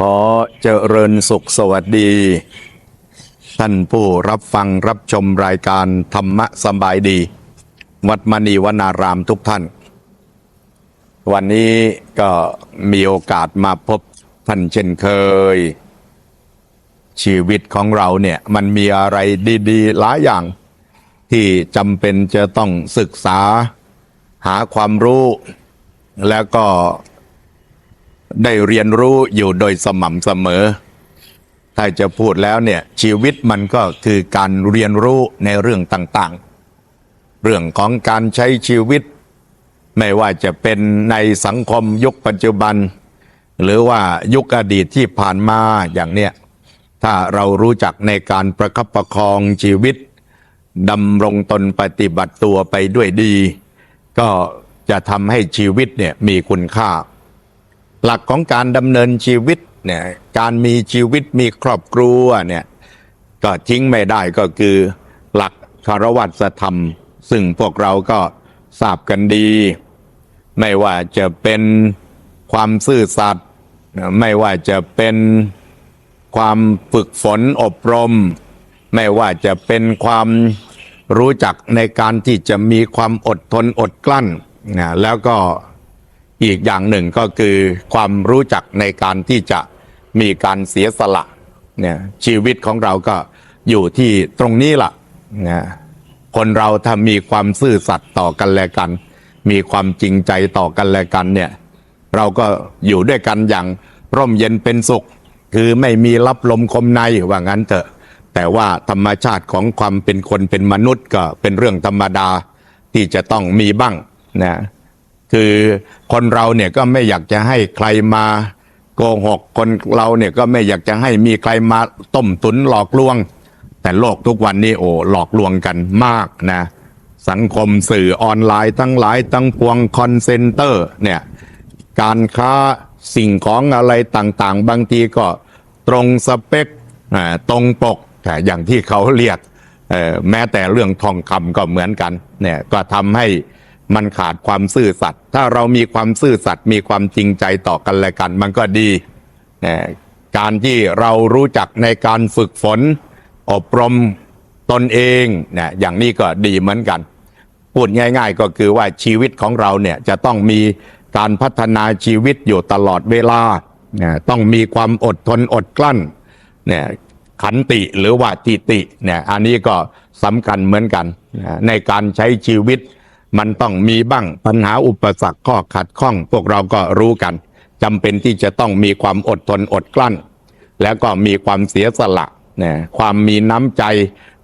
ขอเจริญสุขสวัสดี ท่านผู้รับฟังรับชมรายการธรรมะสบายดี วัดมณีวนารามทุกท่าน วันนี้ก็มีโอกาสมาพบท่านเช่นเคย ชีวิตของเราเนี่ยมันมีอะไรดีๆ หลายอย่าง ที่จำเป็นจะต้องศึกษา หาความรู้แล้วก็ ได้เรียนรู้อยู่โดยสม่ำเสมอ ถ้าจะพูดแล้วเนี่ยชีวิตมันก็คือการเรียนรู้ในเรื่องต่างๆ เรื่องของการใช้ชีวิต ไม่ว่าจะเป็นในสังคมยุคปัจจุบัน หรือว่ายุคอดีตที่ผ่านมาอย่างเนี้ยถ้าเรารู้จักในการประคับประคองชีวิตดำรงตนปฏิบัติตัวไปด้วยดี ก็จะทำให้ชีวิตเนี่ยมีคุณค่า หลักของการดำเนินชีวิตเนี่ยการมีชีวิตมีครอบครัวเนี่ยก็ทิ้งไม่ได้ก็คือหลักคารวัตธรรม ซึ่งพวกเราก็ทราบกันดี ไม่ว่าจะเป็นความซื่อสัตย์ไม่ว่าจะเป็นความฝึกฝนอบรม ไม่ว่าจะเป็นความรู้จักในการที่จะมีความอดทนอดกลั้นนะแล้วก็ อีกอย่างหนึ่งก็คือความรู้จักในการที่จะมีการเสียสละเนี่ยชีวิตของเราก็อยู่ที่ตรงนี้ล่ะนะคนเราถ้ามีความซื่อสัตย์ต่อกันและกัน มีความจริงใจต่อกันและกันเนี่ยเราก็อยู่ด้วยกันอย่างร่มเย็นเป็นสุข คือไม่มีรับลมคมในว่างั้นเถอะ แต่ว่าธรรมชาติของความเป็นคนเป็นมนุษย์ก็เป็นเรื่องธรรมดาที่จะต้องมีบ้างนะ คือคนเราเนี่ยก็ไม่อยากจะให้ใครมาโกหกคนเราเนี่ยก็ไม่อยากจะให้มีใครมาต้มตุนหลอกลวง แต่โลกทุกวันนี้โอ้หลอกลวงกันมากนะ สังคมสื่อออนไลน์ทั้งหลายทั้งพวงคอนเซนเตอร์เนี่ยการค้าสิ่งของอะไรต่างๆ บางทีก็ตรงสเปคตรงปกอ่อย่างที่เขาเรียกแม้แต่เรื่องทองคำก็เหมือนกันเนี่ยก็ทำให้ มันขาดความซื่อสัตย์ถ้าเรามีความซื่อสัตย์มีความจริงใจต่อกันและกัน มันก็ดี การที่เรารู้จักในการฝึกฝน อบรมตนเองนะอย่างนี้ก็ดีเหมือนกัน พูดง่าย ๆ ก็คือว่าชีวิตของเราเนี่ยจะต้องมีการพัฒนาชีวิตอยู่ตลอดเวลานะต้องมีความอดทนอดกลั้นเนี่ยขันติหรือว่าทิติเนี่ยอันนี้ก็สำคัญเหมือนกันนะในการใช้ชีวิต มันต้องมีบ้างปัญหาอุปสรรคข้อขัดข้อง พวกเราก็รู้กันจำเป็นที่จะต้องมีความอดทนอดกลั้น แล้วก็มีความเสียสละเนี่ยความมีน้ำใจ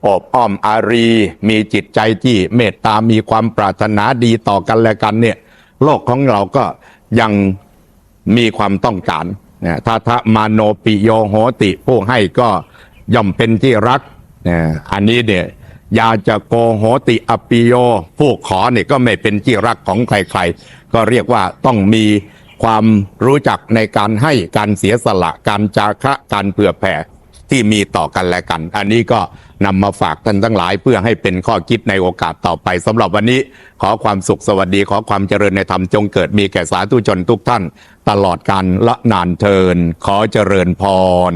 อบอ้อมอารี มีจิตใจที่เมตตามีความปรารถนาดีต่อกันและกันเนี่ย โลกของเราก็ยังมีความต้องการนะถ้าทะมาโนปิโยโหติผู้ให้ก็ย่อมเป็นที่รักนะอันนี้เนี่ย ยาจะโกโหติอปิโย ผู้ขอเนี่ยก็ไม่เป็นที่รักของใครๆ ก็เรียกว่าต้องมีความรู้จักในการให้การเสียสละการจาคะการเผื่อแผ่ที่มีต่อกันและกัน อันนี้ก็นำมาฝากท่านทั้งหลายเพื่อให้เป็นข้อคิดในโอกาสต่อไปสำหรับวันนี้ขอความสุขสวัสดี ขอความเจริญในธรรมจงเกิดมีแก่สาธุชนทุกท่าน ตลอดการละนานเทิน ขอเจริญพร